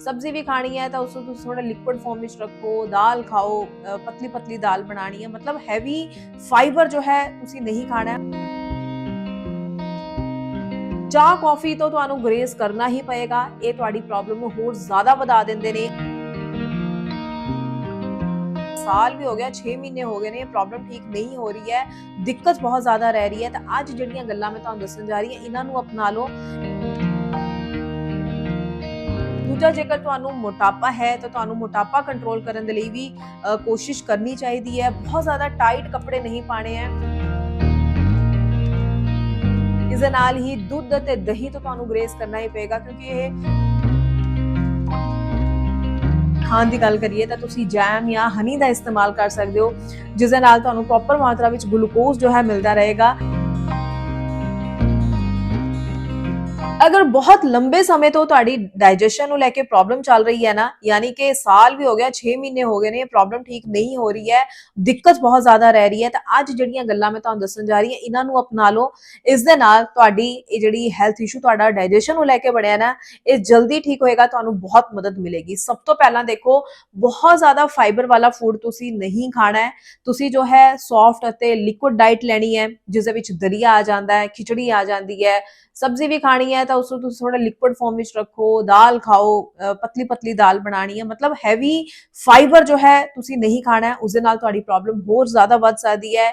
ਸਬਜ਼ੀ ਵੀ ਖਾਣੀ ਹੈ ਤਾਂ ਉਸ ਨੂੰ ਤੁਸੀਂ ਥੋੜਾ ਲਿਕੁਇਡ ਫਾਰਮ ਵਿੱਚ ਰੱਖੋ ਦਾਲ ਖਾਓ ਅ, ਪਤਲੀ ਪਤਲੀ ਦਾਲ ਬਣਾਣੀ ਹੈ। ਮਤਲਬ ਹੈਵੀ ਤੁਸੀਂ ਨਹੀਂ ਖਾਣਾ। ਹੈ ਚਾਹ ਕਾਫੀ ਤੋਂ ਤੁਹਾਨੂੰ ਗਰੇਸ ਕਰਨਾ ਹੀ ਪਏਗਾ। ਇਹ ਤੁਹਾਡੀ ਪ੍ਰੋਬਲਮ ਨੂੰ ਹੋਰ ਜ਼ਿਆਦਾ ਵਧਾ ਦਿੰਦੇ ਨੇ। ਸਾਲ ਵੀ ਹੋ ਗਿਆ 6 ਮਹੀਨੇ ਹੋ ਗਏ ਨੇ ਇਹ ਪ੍ਰੋਬਲਮ ਠੀਕ ਨਹੀਂ ਹੋ ਰਹੀ ਹੈ। ਦਿੱਕਤ ਬਹੁਤ ਜ਼ਿਆਦਾ ਰਹਿ ਰਹੀ ਹੈ। ਤਾਂ ਅੱਜ ਜਿਹੜੀਆਂ ਗੱਲਾਂ ਮੈਂ ਤੁਹਾਨੂੰ ਦੱਸਣ ਜਾ ਰਹੀ ਹਾਂ ਇਹਨਾਂ ਨੂੰ ਅਪਣਾ ਲਓ। ਦੂਜਾ ਜੇਕਰ ਤੁਹਾਨੂੰ ਮੋਟਾਪਾ ਹੈ ਤਾਂ ਤੁਹਾਨੂੰ ਮੋਟਾਪਾ ਕੰਟਰੋਲ ਕਰਨ ਦੇ ਲਈ ਵੀ ਕੋਸ਼ਿਸ਼ ਕਰਨੀ ਚਾਹੀਦੀ ਹੈ। ਬਹੁਤ ਜ਼ਿਆਦਾ ਟਾਈਟ ਕੱਪੜੇ ਨਹੀਂ ਪਾਣੇ ਹੈ। ਇਸ ਦੇ ਨਾਲ ਹੀ ਦੁੱਧ ਅਤੇ ਦਹੀਂ ਤੋਂ ਤੁਹਾਨੂੰ ਗਰੇਸ ਕਰਨਾ ਹੀ ਪਏਗਾ ਕਿਉਂਕਿ ਇਹ ਖਾਣ ਦੀ ਗੱਲ ਕਰੀਏ ਤਾਂ ਤੁਸੀਂ ਜੈਮ ਜਾਂ ਹਨੀ ਦਾ ਇਸਤੇਮਾਲ ਕਰ ਸਕਦੇ ਹੋ, ਜਿਸ ਦੇ ਨਾਲ ਤੁਹਾਨੂੰ ਪ੍ਰੋਪਰ ਮਾਤਰਾ ਵਿੱਚ ਗਲੂਕੋਜ਼ ਜੋ ਹੈ ਮਿਲਦਾ ਰਹੇਗਾ। ਅਗਰ ਬਹੁਤ ਲੰਬੇ ਸਮੇਂ ਤੋਂ ਤੁਹਾਡੀ ਡਾਈਜੈਸ਼ਨ ਨੂੰ ਲੈ ਕੇ ਪ੍ਰੋਬਲਮ ਚੱਲ ਰਹੀ ਹੈ ਨਾ, ਯਾਨੀ ਕਿ ਸਾਲ ਵੀ ਹੋ ਗਿਆ 6 ਮਹੀਨੇ ਹੋ ਗਏ ਨੇ, ਇਹ ਪ੍ਰੋਬਲਮ ਠੀਕ ਨਹੀਂ ਹੋ ਰਹੀ ਹੈ, ਦਿੱਕਤ ਬਹੁਤ ਜ਼ਿਆਦਾ ਰਹਿ ਰਹੀ ਹੈ, ਤਾਂ ਅੱਜ ਜਿਹੜੀਆਂ ਗੱਲਾਂ ਮੈਂ ਤੁਹਾਨੂੰ ਦੱਸਣ ਜਾ ਰਹੀ ਹਾਂ, ਇਹਨਾਂ ਨੂੰ ਅਪਣਾ ਲਓ। ਇਸ ਦੇ ਨਾਲ ਤੁਹਾਡੀ ਇਹ ਜਿਹੜੀ ਹੈਲਥ ਇਸ਼ੂ ਤੁਹਾਡਾ ਡਾਈਜੈਸ਼ਨ ਨੂੰ ਲੈ ਕੇ ਬਣਿਆ ਨਾ, ਇਹ ਜਲਦੀ ਠੀਕ ਹੋਏਗਾ, ਤੁਹਾਨੂੰ ਬਹੁਤ ਮਦਦ ਮਿਲੇਗੀ। ਸਭ ਤੋਂ ਪਹਿਲਾਂ ਦੇਖੋ, ਬਹੁਤ ਜ਼ਿਆਦਾ ਫਾਈਬਰ ਵਾਲਾ ਫੂਡ ਤੁਸੀਂ ਨਹੀਂ ਖਾਣਾ ਹੈ। ਤੁਸੀਂ ਜੋ ਹੈ ਸੌਫਟ ਅਤੇ ਲਿਕੁਇਡ ਡਾਈਟ ਲੈਣੀ ਹੈ, ਜਿਸ ਦੇ ਵਿੱਚ ਦਰੀਆ ਆ ਜਾਂਦਾ ਹੈ, ਖਿਚੜੀ ਆ ਜਾਂਦੀ ਹੈ, ਸਬਜ਼ੀ ਵੀ ਖਾਣੀ ਹੈ, ਤਾਂ ਉਸ ਨੂੰ ਤੁਸੀਂ ਥੋੜਾ ਲਿਕੁਇਡ ਫਾਰਮ ਵਿੱਚ ਰੱਖੋ, ਦਾਲ ਖਾਓ ਪਤਲੀ ਪਤਲੀ ਦਾਲ ਬਣਾਣੀ ਹੈ। ਮਤਲਬ ਹੈਵੀ ਫਾਈਬਰ ਜੋ ਹੈ ਤੁਸੀਂ ਨਹੀਂ ਖਾਣਾ ਹੈ ਉਸ ਦੇ ਨਾਲ ਤੁਹਾਡੀ ਪ੍ਰੋਬਲਮ ਹੋਰ ਜ਼ਿਆਦਾ ਵੱਧ ਸਕਦੀ ਹੈ।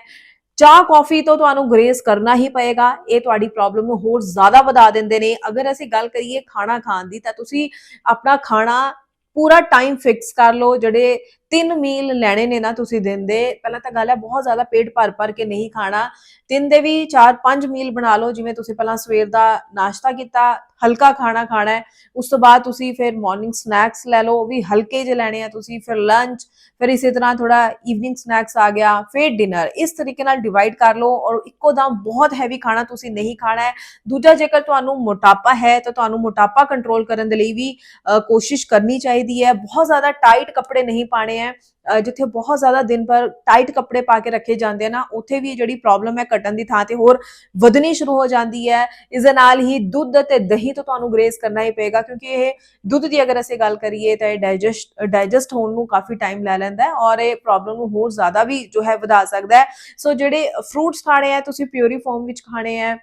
ਚਾਹ ਕਾਫੀ ਤੋਂ ਤੁਹਾਨੂੰ ਗਰੇਸ ਕਰਨਾ ਹੀ ਪਏਗਾ। ਇਹ ਤੁਹਾਡੀ ਪ੍ਰੋਬਲਮ ਨੂੰ ਹੋਰ ਜ਼ਿਆਦਾ ਵਧਾ ਦਿੰਦੇ ਨੇ। ਅਗਰ ਅਸੀਂ ਗੱਲ ਕਰੀਏ ਖਾਣਾ ਖਾਣ ਦੀ, ਤਾਂ ਤੁਸੀਂ ਆਪਣਾ ਖਾਣਾ ਪੂਰਾ ਟਾਈਮ ਫਿਕਸ ਕਰ ਲਓ। ਜਿਹੜੇ ਤਿੰਨ ਮੀਲ ਲੈਣੇ ਨੇ ਨਾ ਤੁਸੀਂ ਦਿਨ ਦੇ। ਪਹਿਲਾਂ ਤਾਂ ਗੱਲ ਹੈ ਬਹੁਤ ਜ਼ਿਆਦਾ ਪੇਟ ਭਰ ਭਰ ਕੇ ਨਹੀਂ ਖਾਣਾ। ਤਿੰਨ ਦੇ ਵੀ 4-5 ਮੀਲ ਬਣਾ ਲਓ ਜਿਵੇਂ ਤੁਸੀਂ ਪਹਿਲਾਂ ਸਵੇਰ ਦਾ ਨਾਸ਼ਤਾ ਕੀਤਾ ਹਲਕਾ ਖਾਣਾ ਖਾਣਾ ਹੈ। ਉਸ ਤੋਂ ਬਾਅਦ ਤੁਸੀਂ ਫਿਰ ਮਾਰਨਿੰਗ ਸਨੈਕਸ ਲੈ ਲਓ ਉਹ ਵੀ ਹਲਕੇ ਜਿਹੇ ਲੈਣੇ ਆ ਤੁਸੀਂ ਫਿਰ ਲੰਚ ਫਿਰ ਇਸੇ ਤਰ੍ਹਾਂ ਥੋੜਾ ਈਵਨਿੰਗ ਸਨੈਕਸ ਆ ਗਿਆ ਫਿਰ ਡਿਨਰ ਇਸ ਤਰੀਕੇ ਨਾਲ ਡਿਵਾਈਡ ਕਰ ਲਓ ਔਰ ਇੱਕੋ ਦਮ ਬਹੁਤ ਹੈਵੀ ਖਾਣਾ ਤੁਸੀਂ ਨਹੀਂ ਖਾਣਾ ਹੈ। ਦੂਜਾ ਜੇਕਰ ਤੁਹਾਨੂੰ ਮੋਟਾਪਾ ਹੈ ਤਾਂ ਤੁਹਾਨੂੰ ਮੋਟਾਪਾ ਕੰਟਰੋਲ ਕਰਨ ਦੇ ਲਈ ਵੀ ਅ, ਕੋਸ਼ਿਸ਼ ਕਰਨੀ ਚਾਹੀਦੀ ਹੈ। ਬਹੁਤ ਜ਼ਿਆਦਾ ਟਾਈਟ ਕੱਪੜੇ ਨਹੀਂ ਪਾਣੇ ਹੈ। ਜਿੱਥੇ ਬਹੁਤ ਜ਼ਿਆਦਾ ਦਿਨ ਭਰ ਟਾਈਟ ਕੱਪੜੇ ਪਾ ਕੇ ਰੱਖੇ ਜਾਂਦੇ ਆ ਨਾ ਉੱਥੇ ਵੀ ਜਿਹੜੀ ਪ੍ਰੋਬਲਮ ਹੈ ਘਟਣ ਦੀ ਥਾਂ ਤੇ ਹੋਰ ਵਧਣੀ ਸ਼ੁਰੂ ਹੋ ਜਾਂਦੀ ਹੈ। ਇਸ ਦੇ ਨਾਲ ਹੀ ਦੁੱਧ ਅਤੇ ਦਹੀਂ ਤੋਂ ਤੁਹਾਨੂੰ ਗਰੇਸ ਕਰਨਾ ਹੀ ਪਏਗਾ ਕਿਉਂਕਿ ਇਹ ਦੁੱਧ ਦੀ ਅਗਰ ਅਸੀਂ ਗੱਲ ਕਰੀਏ ਤਾਂ ਇਹ ਡਾਈਜੈਸਟ ਡਾਈਜੈਸਟ ਹੋਣ ਨੂੰ ਕਾਫੀ ਟਾਈਮ ਲੈ ਲੈਂਦਾ ਹੈ ਔਰ ਇਹ ਪ੍ਰੋਬਲਮ ਨੂੰ ਹੋਰ ਜ਼ਿਆਦਾ ਵੀ ਜੋ ਹੈ ਵਧਾ ਸਕਦਾ ਹੈ। ਸੋ ਜਿਹੜੇ ਫਰੂਟਸ ਖਾਣੇ ਆ ਤੁਸੀਂ ਪਿਓਰੀ ਫਾਰਮ ਵਿੱਚ ਖਾਣੇ ਆ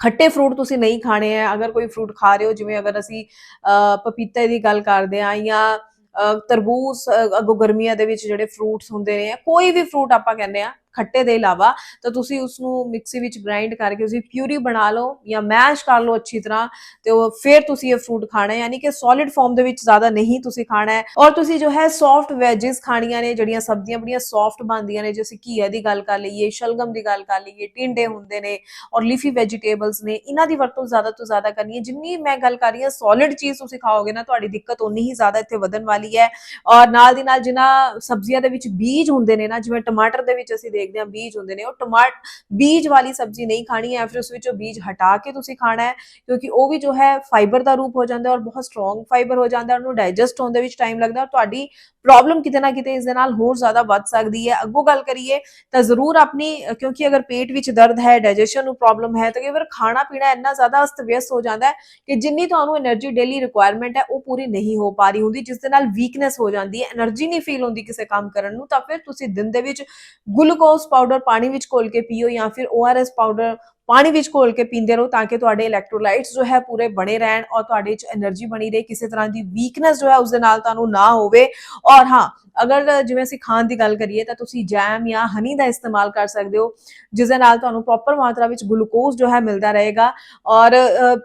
ਖੱਟੇ ਫਰੂਟ ਤੁਸੀਂ ਨਹੀਂ ਖਾਣੇ ਆ। ਅਗਰ ਕੋਈ ਫਰੂਟ ਖਾ ਰਹੇ ਹੋ ਜਿਵੇਂ ਅਗਰ ਅਸੀਂ ਅ, ਪਪੀਤੇ ਦੀ ਗੱਲ ਕਰਦੇ ਆ ਜਾਂ ਤਰਬੂਜ ਅ, ਅੱਗੋਂ ਗਰਮੀਆਂ ਦੇ ਵਿੱਚ ਜਿਹੜੇ ਫਰੂਟਸ ਹੁੰਦੇ ਨੇ ਕੋਈ ਵੀ ਫਰੂਟ ਆਪਾਂ ਕਹਿੰਦੇ ਆ ਖੱਟੇ ਦੇ ਇਲਾਵਾ, ਤਾਂ ਤੁਸੀਂ ਉਸ ਨੂੰ ਮਿਕਸੀ ਵਿੱਚ ਗ੍ਰਾਈਂਡ ਕਰਕੇ ਉਸਦੀ ਪਿਊਰੀ ਬਣਾ ਲਓ ਜਾਂ ਮੈਸ਼ ਕਰ ਲਓ ਅੱਛੀ ਤਰ੍ਹਾਂ, ਤੇ ਉਹ ਫਿਰ ਤੁਸੀਂ ਇਹ ਫਰੂਟ ਖਾਣਾ ਹੈ। ਯਾਨੀ ਕਿ ਸੋਲਿਡ ਫਾਰਮ ਦੇ ਵਿੱਚ ਜ਼ਿਆਦਾ ਨਹੀਂ ਤੁਸੀਂ ਖਾਣਾ ਹੈ। ਔਰ ਤੁਸੀਂ ਜੋ ਹੈ ਸੌਫਟ ਵੈਜਿਸ ਖਾਣੀਆਂ ਨੇ, ਜਿਹੜੀਆਂ ਸਬਜ਼ੀਆਂ ਬੜੀਆਂ ਸੌਫਟ ਬਣਦੀਆਂ ਨੇ, ਜਿਵੇਂ ਘੀਆ ਦੀ ਗੱਲ ਕਰ ਲਈਏ, ਸ਼ਲਗਮ ਦੀ ਗੱਲ ਕਰ ਲਈਏ, ਟਿੰਡੇ ਹੁੰਦੇ ਨੇ ਔਰ ਲੀਫੀ ਵੈਜੀਟੇਬਲਸ ਨੇ, ਇਹਨਾਂ ਦੀ ਵਰਤੋਂ ਜ਼ਿਆਦਾ ਤੋਂ ਜ਼ਿਆਦਾ ਕਰਨੀ ਹੈ। ਜਿੰਨੀ ਮੈਂ ਗੱਲ ਕਰ ਰਹੀ ਹਾਂ ਸੋਲਿਡ ਚੀਜ਼ ਤੁਸੀਂ ਖਾਓਗੇ ਨਾ, ਤੁਹਾਡੀ ਦਿੱਕਤ ਉਨੀ ਹੀ ਜ਼ਿਆਦਾ ਇੱਥੇ ਵਧਣ ਵਾਲੀ ਹੈ। ਔਰ ਨਾਲ ਦੀ ਨਾਲ ਜਿਨ੍ਹਾਂ ਸਬਜ਼ੀਆਂ ਦੇ ਵਿੱਚ ਬੀਜ ਹੁੰਦੇ ਨੇ ਨਾ, ਜਿਵੇਂ ਟਮਾਟਰ ਦੇ ਵਿੱਚ ਅਸੀਂ ਦੇਖਦੇ ਆ ਬੀਜ ਹੁੰਦੇ ਨੇ। ਉਹ ਟਮਾਟ, ਬੀਜ ਵਾਲੀ ਸਬਜ਼ੀ ਨਹੀਂ ਖਾਣੀ ਹੈ, ਫਿਰ ਉਸ ਵਿੱਚੋਂ ਬੀਜ ਹਟਾ ਕੇ ਤੁਸੀਂ ਖਾਣਾ ਹੈ, ਕਿਉਂਕਿ ਉਹ ਵੀ ਜੋ ਹੈ ਫਾਈਬਰ ਦਾ ਰੂਪ ਹੋ ਜਾਂਦਾ ਹੈ ਔਰ ਬਹੁਤ ਸਟਰੋਂਗ ਫਾਈਬਰ ਹੋ ਜਾਂਦਾ ਹੈ ਉਹਨੂੰ ਡਾਈਜੈਸਟ ਹੋਣ ਦੇ ਵਿੱਚ ਟਾਈਮ ਲੱਗਦਾ ਹੈ ਤੁਹਾਡੀ ਪ੍ਰੋਬਲਮ ਕਿਤੇ ਨਾ ਕਿਤੇ ਇਸ ਦੇ ਨਾਲ ਹੋਰ ਜ਼ਿਆਦਾ ਵੱਧ ਸਕਦੀ ਹੈ। ਅੱਗੋਂ ਗੱਲ ਕਰੀਏ ਤਾਂ ਜ਼ਰੂਰ ਆਪਣੀ, ਕਿਉਂਕਿ ਅਗਰ ਪੇਟ ਵਿੱਚ ਦਰਦ ਹੈ ਡਾਈਜੈਸ਼ਨ ਨੂੰ ਪ੍ਰੋਬਲਮ ਹੈ, ਤਾਂ ਕਈ ਵਾਰ ਖਾਣਾ ਪੀਣਾ ਇੰਨਾ ਜ਼ਿਆਦਾ ਅਸਤਵਿਅਸਤ ਹੋ ਜਾਂਦਾ ਹੈ ਕਿ ਜਿੰਨੀ ਤੁਹਾਨੂੰ એનર્ਜੀ ਡੇਲੀ ਰਿਕੁਆਇਰਮੈਂਟ ਹੈ, ਉਹ ਪੂਰੀ ਨਹੀਂ ਹੋ ਪਾ ਰਹੀ ਹੁੰਦੀ, ਜਿਸ ਦੇ ਨਾਲ ਵੀਕਨੈਸ ਹੋ ਜਾਂਦੀ ਹੈ એનર્ਜੀ ਨਹੀਂ ਫੀਲ ਹੁੰਦੀ ਕਿਸੇ ਕੰਮ ਕਰਨ ਨੂੰ, ਤਾਂ ਫਿਰ ਤੁਸੀਂ ਦਿਨ ਦੇ ਵਿੱਚ ਗੁਲੂਕੋ ਹਾਊਸ ਪਾਊਡਰ ਪਾਣੀ ਵਿੱਚ ਘੋਲ ਕੇ ਪੀਓ ਜਾਂ ਫਿਰ ORS ਪਾਊਡਰ ਪਾਣੀ ਵਿੱਚ ਘੋਲ ਕੇ ਪੀਂਦੇ ਰਹੋ ਤਾਂ ਕਿ ਤੁਹਾਡੇ ਇਲੈਕਟ੍ਰੋਲਾਈਟਸ ਜੋ ਹੈ ਪੂਰੇ ਬਣੇ ਰਹਿਣ ਔਰ ਤੁਹਾਡੇ ਵਿੱਚ એનર્ਜੀ ਬਣੀ ਰਹੇ, ਕਿਸੇ ਤਰ੍ਹਾਂ ਦੀ ਵੀਕਨੈਸ ਜੋ ਹੈ ਉਸ ਦੇ ਨਾਲ ਤੁਹਾਨੂੰ ਨਾ ਹੋਵੇ। ਔਰ ਹਾਂ, ਅਗਰ ਜਿਵੇਂ ਅਸੀਂ ਖਾਣ ਦੀ ਗੱਲ ਕਰੀਏ ਤਾਂ ਤੁਸੀਂ ਜੈਮ ਜਾਂ ਹਨੀ ਦਾ ਇਸਤੇਮਾਲ ਕਰ ਸਕਦੇ ਹੋ ਜਿਸ ਦੇ ਨਾਲ ਤੁਹਾਨੂੰ ਪ੍ਰੋਪਰ ਮਾਤਰਾ ਵਿੱਚ ਗਲੂਕੋਜ਼ ਜੋ ਹੈ ਮਿਲਦਾ ਰਹੇਗਾ। ਔਰ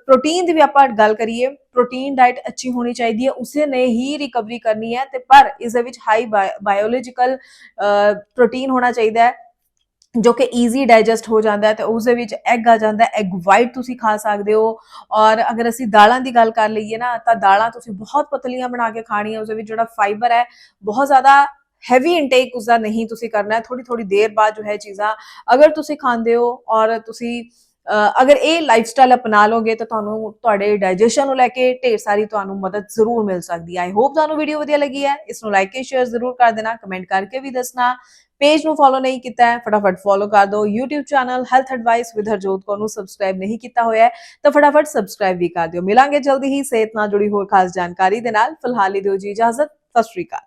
ਪ੍ਰੋਟੀਨ ਦੀ ਵੀ ਆਪਾਂ ਗੱਲ ਕਰੀਏ ਪ੍ਰੋਟੀਨ ਡਾਈਟ ਅੱਛੀ ਹੋਣੀ ਚਾਹੀਦੀ ਹੈ, ਉਸੇ ਨੇ ਹੀ ਰਿਕਵਰੀ ਕਰਨੀ ਹੈ ਤੇ ਪਰ ਇਸ ਦੇ ਵਿੱਚ ਹਾਈ ਬਾਇਓਲੋਜੀਕਲ ਪ੍ਰੋਟੀਨ ਹੋਣਾ ਚਾਹੀਦਾ ਹੈ। ਜੋ ਕਿ ਈਜ਼ੀ ਡਾਈਜੈਸਟ ਹੋ ਜਾਂਦਾ ਹੈ ਤੇ ਉਸ ਦੇ ਵਿੱਚ ਐਗ ਆ ਜਾਂਦਾ ਹੈ। ਐਗ ਵਾਈਟ ਤੁਸੀਂ ਖਾ ਸਕਦੇ ਹੋ। ਔਰ ਅਗਰ ਅਸੀਂ ਦਾਲਾਂ ਦੀ ਗੱਲ ਕਰ ਲਈਏ ਨਾ, ਤਾਂ ਦਾਲਾਂ ਤੁਸੀਂ ਬਹੁਤ ਪਤਲੀਆਂ ਬਣਾ ਕੇ ਖਾਣੀਆਂ ਉਸ ਦੇ ਵਿੱਚ ਜਿਹੜਾ ਫਾਈਬਰ ਹੈ, ਬਹੁਤ ਜ਼ਿਆਦਾ ਹੈਵੀ ਇਨਟੇਕ ਉਸਦਾ ਨਹੀਂ ਤੁਸੀਂ ਕਰਨਾ ਹੈ। ਥੋੜੀ ਥੋੜੀ ਦੇਰ ਬਾਅਦ ਜੋ ਹੈ ਚੀਜ਼ਾਂ ਅਗਰ ਤੁਸੀਂ ਖਾਂਦੇ ਹੋ ਔਰ ਤੁਸੀਂ ਅਗਰ ਇਹ ਲਾਈਫਸਟਾਈਲ ਅਪਣਾ ਲਓਗੇ ਤਾਂ ਤੁਹਾਨੂੰ ਤੁਹਾਡੇ ਡਾਈਜੈਸ਼ਨ ਨੂੰ ਲੈ ਕੇ ਢੇਰ ਸਾਰੀ ਤੁਹਾਨੂੰ ਮਦਦ ਜ਼ਰੂਰ ਮਿਲ ਸਕਦੀ ਹੈ। ਆਈ ਹੋਪ ਤੁਹਾਨੂੰ ਵੀਡੀਓ ਵਧੀਆ ਲੱਗੀ ਹੈ। ਇਸ ਨੂੰ ਲਾਈਕ ਤੇ ਸ਼ੇਅਰ ਜ਼ਰੂਰ ਕਰ ਦੇਣਾ ਕਮੈਂਟ ਕਰਕੇ ਵੀ ਦੱਸਣਾ। ਪੇਜ ਨੂੰ ਫੋਲੋ ਨਹੀਂ ਕੀਤਾ ਹੈ, ਫਟਾਫਟ ਫੋਲੋ ਕਰ ਦਿਓ। YouTube channel health advice with Harjot Kaur ਨੂੰ ਸਬਸਕ੍ਰਾਈਬ ਨਹੀਂ ਕੀਤਾ ਹੋਇਆ ਹੈ, ਤਾਂ ਫਟਾਫਟ ਸਬਸਕ੍ਰਾਈਬ ਵੀ ਕਰ ਦਿਓ। ਮਿਲਾਂਗੇ ਜਲਦੀ ਹੀ ਸਿਹਤ ਨਾਲ ਜੁੜੀ ਹੋਰ ਖਾਸ ਜਾਣਕਾਰੀ ਦੇ ਨਾਲ। ਫਿਲਹਾਲ ਹੀ ਦਿਓ ਜੀ ਇਜਾਜ਼ਤ। ਸਤਿ ਸ਼੍ਰੀ ਅਕਾਲ।